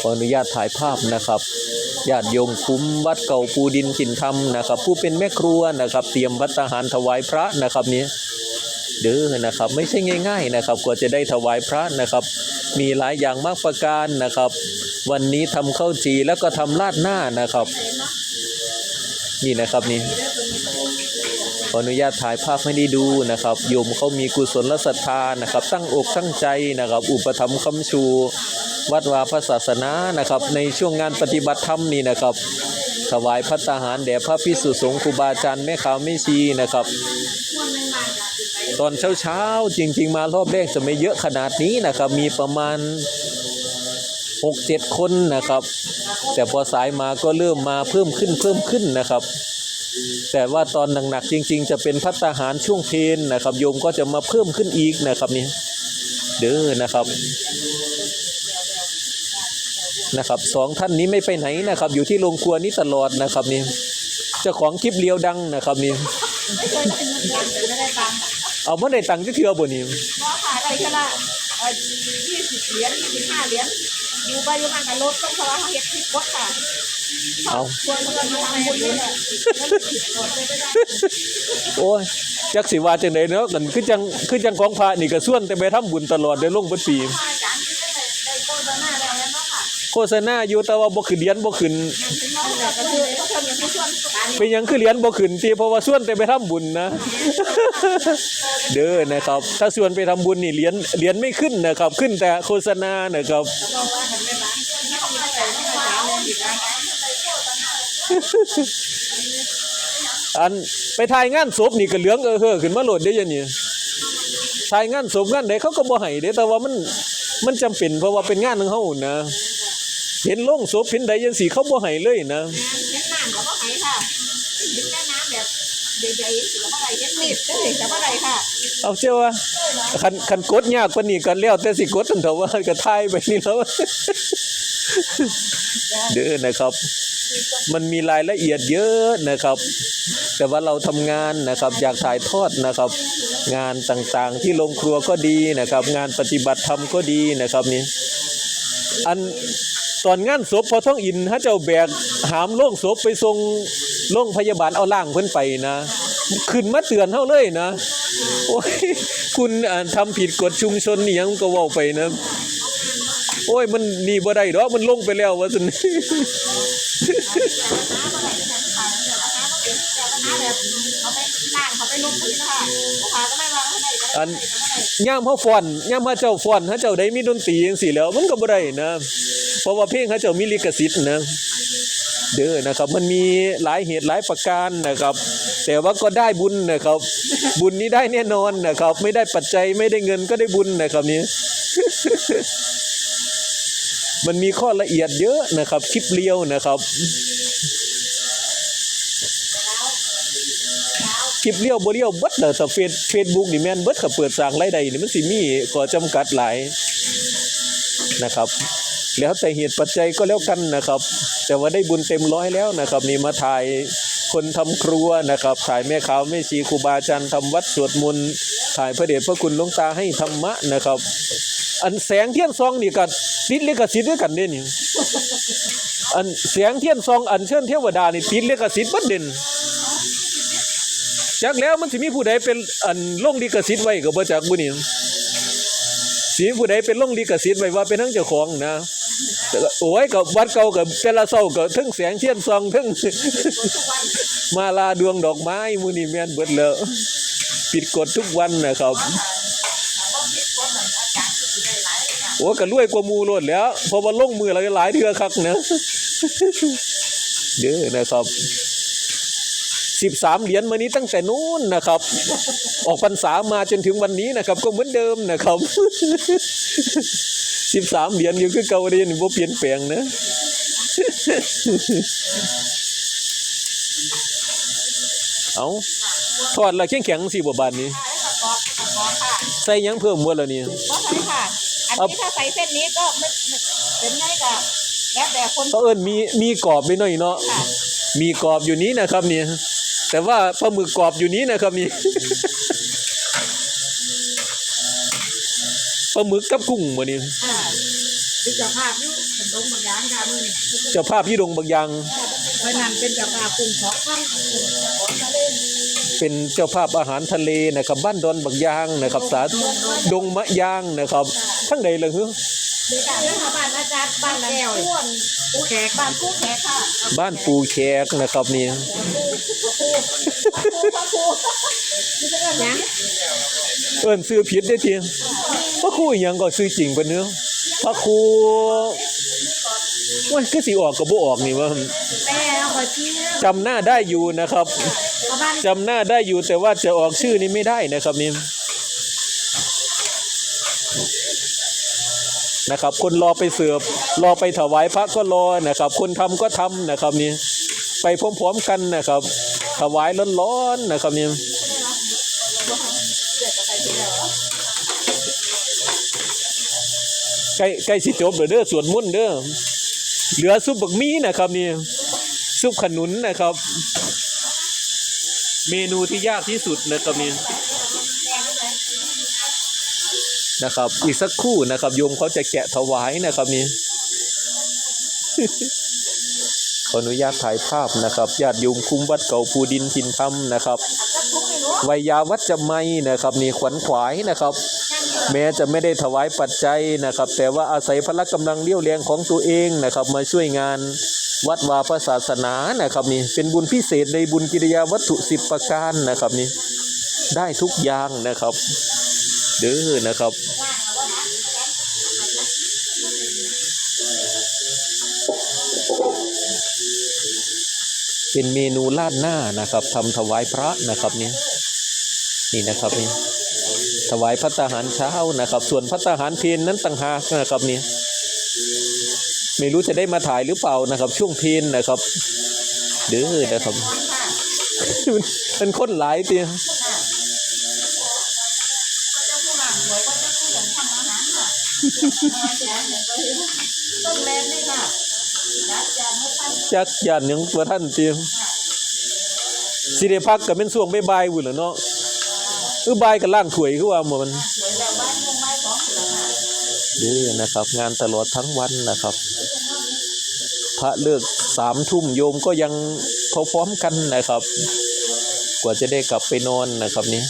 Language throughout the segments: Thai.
ขออนุญาตถ่ายภาพนะครับญาติโยมคุ้มวัดเก่าปูดินขินธรรมนะครับ ผู้เป็นแม่ครัวนะครับ เตรียมวัตหารถวายพระนะครับนี้เด้อนะครับไม่ใช่ง่าย ๆนะครับ กว่าจะได้ถวายพระนะครับ มีหลายอย่างมากประการนะครับ วันนี้ทำข้าวจีแล้วก็ทำราดหน้านะครับ นี่นะครับนี่ขออนุญาตถ่ายภาพให้ได้ดูนะครับโยมเขามีกุศลศรัทธานะครับ ตั้งอกตั้งใจนะครับ อุปถัมภ์คำชู วัดวาพระศาสนานะครับ ในช่วงงานปฏิบัติธรรมนี่นะครับ ถวายพัตตาหารแด่พระพิสุสงฆ์ครูบาอาจารย์แม่ขาวแม่ชีนะครับ ตอนเช้าๆจริง ๆ มารอบแรกจะไม่เยอะขนาดนี้นะครับ มีประมาณ6-7คนนะครับ แต่พอสายมาก็เริ่มมาเพิ่มขึ้นเพิ่มขึ้นนะครับ แต่ว่าตอนหนักๆจริง ๆ จะเป็นพัตาหารช่วงเพลนะครับ โยมก็จะมาเพิ่มขึ้นอีกนะครับนี่เด้อนะครับ นะครับสองท่านนี้ไม่ไปไหนนะครับ อยู่ที่โรงครัวนี้ตลอดนะครับนี่เจ้าของคลิปเลียวดังนะครับนี่ไม่เคยได้เงินตังค์แต่ไม่ได้ตังค์เอาเมื่อได้ตังค์จะเทื่อบ่นี่เพราะขายได้แค่ละเอ่อยี่สิบเหรียญยี่สิบห้าเหรียญอยู่ไปอยู่มากับรถต้องเพราะว่าเขาเฮ็ดคลิปกดค่ะเอาชวนเพื่อนมาทำบุญนี่แหละแล้วมันติดกดเลยไม่ได้โอ้ยจักสิว่าจังไดเนาะกันคือจังคือจังของพระนี่ก็ส่วนแต่ไปทำบุญตลอดได้ลงเบิดปี โฆษณาอยู่แต่ว่าบ่ขึ้นเหรียญบ่ขึ้นถึงน้องเนี่ยก็คือเขาทำอย่างผู้ชวนเป็นหยังคือเหรียญบ่ขึ้นติเพราะว่าส่วนแต่ไปทำบุญนะ เด้อนะครับ ถ้าส่วนไปทำบุญนี่เหรียญเหรียญไม่ขึ้นนะครับ ขึ้นแต่โฆษณานะครับ อันไม่บ้างนี่เขามีแต่ที่อาจารย์เนี่ยอีกนะอันไปถ่ายงานศพนี่ก็เหลืองเออเฮ้อขึ้นมาโหลดได้อยังนี่ถ่ายงานศพงานใดเขาก็บ่ให้เด้แต่ว่ามันมันจำเป็นเพราะว่าเป็นงานของเฮานะ เห็นโลงศพเห็นใดจังสีเขาบ่ให้เลยนะเฮ็ดน้ำกับว่าไหค่ะเฮ็ดแค่น้ำแบบใหญ่ๆกับว่าไรเฮ็ดมีดก็เห็นกับว่าไรค่ะเอาเจ้าว่าคันคันกดยากกว่านี้ก็แล้วแต่สิกดตั้งแต่ว่าก็ถ่ายไปนี่แล้วเด้อนะครับ มันมีรายละเอียดเยอะนะครับ แต่ว่าเราทำงานนะครับ อยากถ่ายทอดนะครับ งานต่างๆที่โรงครัวก็ดีนะครับ งานปฏิบัติธรรมก็ดีนะครับนี่อัน ตอนงานศพพอท้องอินถ้าเจ้าแบกหามโล่งศพไปส่งโรงพยาบาลเอาล่างเพิ่นไปนะ ขึ้นมาเตือนเท่าเลยนะโอ้ยคุณทำทำผิดกฎชุมชนนี่ยังก็เว้าไปนะ โอ้ยมันนี่บ่ได้ดอกมันลงไปแล้วว่าซั่น เขาไปล่างเขาไปลุกที่นะคะลูกค้าก็ไม่วาเขาได้ก็อัได้นย่ามเฮาฟ้อนย่ามเฮาเจ้าฟอนเฮาเจ้าได้มีดนตรีจังซี่แหล้ว มันก็บ่ได้นะ เพราะว่าเพลงเฮาเจ้ามีลิขสิทธิ์นะ เด้อนะครับ มันมีหลายเหตุหลายประการนะครับ แต่ว่าก็ได้บุญนะครับ บุญนี้ได้แน่นอนนะครับ ไม่ได้ปัจจัยไม่ได้เงินก็ได้บุญนะครับนี้ มันมีข้อละเอียดเยอะนะครับ คลิปเลียวนะครับ คลิปเลี้ยวบ่เลี้ยวเบิดเลยแต่เฟซเฟซบุ๊กนี่แม่นเบิดก็เปิดสร้างรายได้นี่มันสิมีข้อจำกัดหลายนะครับ แล้วแต่เหตุปัจจัยก็แล้วกันนะครับ แต่ว่าได้บุญเต็มร้อยแล้วนะครับ นี่มาถ่ายคนทำครัวนะครับ ถ่ายแม่ขาวแม่ชีครูบาอาจารย์ทำวัดสวดมนต์ถ่ายพระเดชพระคุณหลวงตาให้ธรรมะนะครับ อันแสงเทียนซองนี่ก็ติดลิขสิทธิ์ด้วยกันเด้นี่อันแสงเทียนซองอันเชิญเทวดานี่ติดลิขสิทธิ์บัดเด่น จักแล้วมันสิมีผู้ใดเป็นอันลงลิขสิทธิ์ไว้ก็บ่จักบุนี่สิมีผู้ใดเป็นลงลิขสิทธิ์ไว้ว่าเป็นทั้งเจ้าของนะโอ้ยกับวัดเก่ากับแต่ละเศร้าก็ทั้งแสงเทียนซองทั้งมาลาดวงดอกไม้มื้อนี้แมนเบิดแล้วผิดกฎทุกวันนะครับโอ้ก็รวยกว่ามู่โลดแล้วเพราะว่าลงมือหลาหลายเทื่อคักนะเด้อนะครับ สิบสามเหรียญมานี้ตั้งแต่นู้นนะครับ ออกพรรษามาจนถึงวันนี้นะครับ ก็เหมือนเดิมนะครับสิบสามเหรียญอยู่คือเก่าเรียนบ่เปลี่ยนแปลงนะเอาทอดและแข็งแข็งๆสิบ่บาทนี้ค่ะแล้วก็กรอบกรอบค่ะใส่หยังเพิ่มบ่ล่ะนี่ก็ใช่ค่ะ อันนี้ถ้าใส่เส้นนี้ก็ไม่ไม่เป็นไงกับแล้วแต่คนเขาเอิ้นมีมีกรอบไปหน่อยเนาะค่ะมีกรอบอยู่นี้นะครับนี่ แต่ว่าปลาหมึกกรอบอยู่นี้นะครับนี่ปลาหมึกกับกุ้งบ่นี่อ่าเป็นเจ้าภาพอยู่เป็นดงบางอย่างค่ะมือนี่เจ้าภาพยี่ดงบางอย่างเพราะนั้นเป็นเจ้าภาพกลุ่มสองพันของทะเลเป็นเจ้าภาพอาหารทะเลนะครับ บ้านดอนบางยางนะครับ สาดงมะยางนะครับ ทั้งใดเลยฮึ เด็กเรื่องบ้านอาจารย์บ้านแก้วอ้วนกู้แขกบ้านกู้แขกค่ะบ้านปูแขกนะครับนี่พระครูนี่เป็นอะไรนะเอิ้นซื้อผิดได้อทีพระครูอหยังก็ซื้อจริงปะเนื้อพระครูว่าคือสิออกกับบ่ออกนี่ว่าแม่เอาขอชี้เนี่ยจำหน้าได้อยู่นะครับประมาณจำหน้าได้อยู่แต่ว่าจะออกชื่อนี้ไม่ได้นะครับนี่ นะครับ คนรอไปเสือบรอไปถวายพระก็รอนะครับ คนทำก็ทำนะครับนี่ไปพร้อมๆกันนะครับ ถวายร้อนๆนะครับนี่ใกล้ใกล้สิจบแล้วเด้อสวดมนต์เด้อเหลือซุปบักมี่นะครับนี่ซุปขนุนนะครับ เมนูที่ยากที่สุดนะครับนี่ นะครับ อีกสักครู่นะครับโยมเขาจะแกะถวายนะครับนี่ขออนุญาตถ่ายภาพนะครับญาติโยมคุ้มวัดเก่าภูดินทินธรรมนะครับวัยยาวัจจะไม่นะครับนี่ขวัญขวายนะครับ แม้จะไม่ได้ถวายปัจจัยนะครับ แต่ว่าอาศัยพละกำลังเลี้ยวแรงของตัวเองนะครับ มาช่วยงานวัดวาพระศาสนานะครับนี่เป็นบุญพิเศษในบุญกิริยาวัตถุสิบประการนะครับนี่ได้ทุกอย่างนะครับ เด้อนะครับ เป็นเมนูลาดหน้านะครับทำถวายพระนะครับเนี่ยนี่นะครับนี่ถวายพัตตาหารเช้านะครับ ส่วนพัตตาหารเพลนนั้นต่างหากนะครับเนี่ยไม่รู้จะได้มาถ่ายหรือเปล่านะครับ ช่วงเพลนนะครับเด้อนะครับมันมันคนหลายเตียต้นแรกนี่ค่ะรักจานไม่ตั้ง จักยานหยังตัวท่านเตียสิได้พักกับเป็นช่วงบ่ายวุ่นหละเนาะคือบายกับล่างถวยคือว่ามันสวยแล้วบ้านมุงไม้ของเหลือค่ะเด้อนะครับ งานตลอดทั้งวันนะครับ พระเลิกสามทุ่มโยมก็ยังพร้อมกันนะครับ กว่าจะได้กลับไปนอนนะครับนี่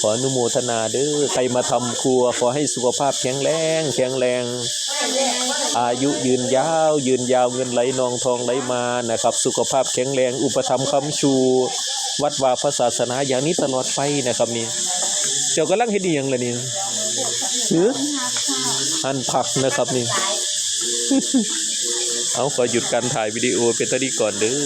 ขออนุโมทนาเด้อใครมาทำครัว ขอให้สุขภาพแข็งแรงแข็งแรง อายุยืนยาว ยืนยาวเงินไหลนองทองไหลมานะครับ สุขภาพแข็งแรง อุปถัมคำชู วัดวาพระศาสนาอย่างนี้ตลอดไปนะครับนี่เจ้ากำลังเฮ็ดอีหยังล่ะนี่หือหั่นผักนะครับนี่ เอาขอหยุดการถ่ายวิดีโอเป็นตอนนี้ก่อนเด้อ